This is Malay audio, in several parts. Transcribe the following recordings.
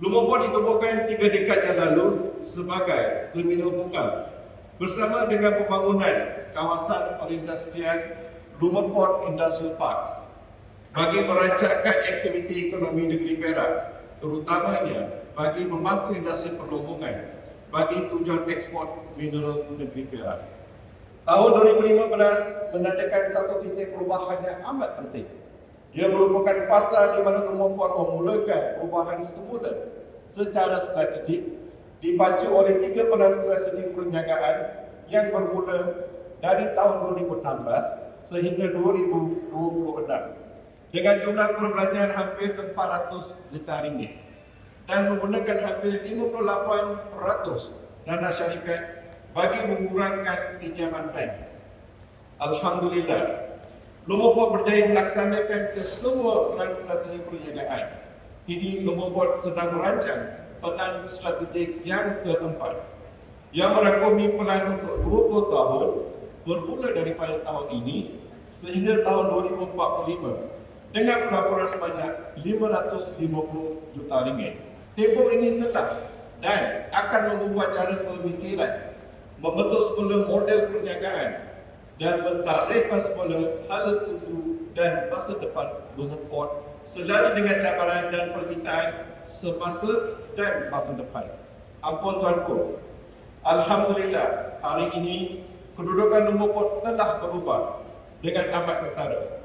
Lumpur ditubuhkan tiga dekad yang lalu sebagai terminal buka bersama dengan pembangunan kawasan perindustrian Lumpur Industrial Park bagi merancangkan aktiviti ekonomi negeri Perak terutamanya bagi membantu industri perlubungan bagi tujuan ekspor mineral negeri Perak. Tahun 2015 menandakan satu titik perubahan yang amat penting. Dia merupakan fasa di mana kemampuan memulakan perubahan semula secara strategik dipacu oleh tiga peran strategi perniagaan yang bermula dari tahun 2016 sehingga 2026 dengan jumlah perbelanjaan hampir 400 juta ringgit dan menggunakan hampir 58% dana syarikat bagi mengurangkan pinjaman bank. Alhamdulillah, Lumpur berjaya melaksanakan kesemua strategi perniagaan. Kini Lumpur sedang merancang pelan strategik yang keempat yang merangkumi pelan untuk 20 tahun bermula daripada tahun ini sehingga tahun 2045 dengan pelaporan sebanyak 550 juta ringgit. Tempoh ini telah dan akan mengubah cara pemikiran, membentuk semula model perniagaan dan mentarikkan semula hala tuju dan masa depan Lumpur selari dengan cabaran dan permintaan semasa dan masa depan. Ampun tuanku, Alhamdulillah hari ini kedudukan Lumpur telah berubah dengan amat ketara.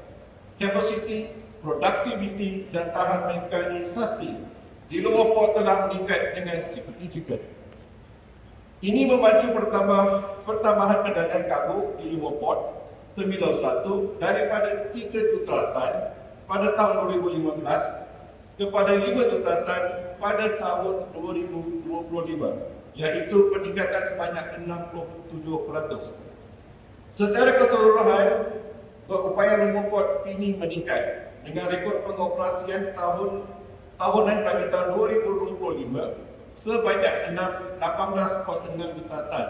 Capacity, productivity dan tahan mekanisasi di Lumpur telah meningkat dengan signifikan. Ini memacu pertambah, pertambahan kendaraan kargo di Lumpur Terminal 1 daripada 3 juta tan pada tahun 2015 kepada 5 juta tan pada tahun 2025 iaitu peningkatan sebanyak 67%. Secara keseluruhan, berupaya Lumpur kini meningkat dengan rekod pengoperasian tahun tahunan bagi tahun 2025 sebanyak 18.6 juta tan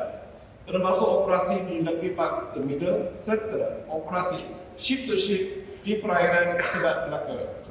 termasuk operasi di Lucky Park Terminal serta operasi ship to ship di perairan Selat Melaka.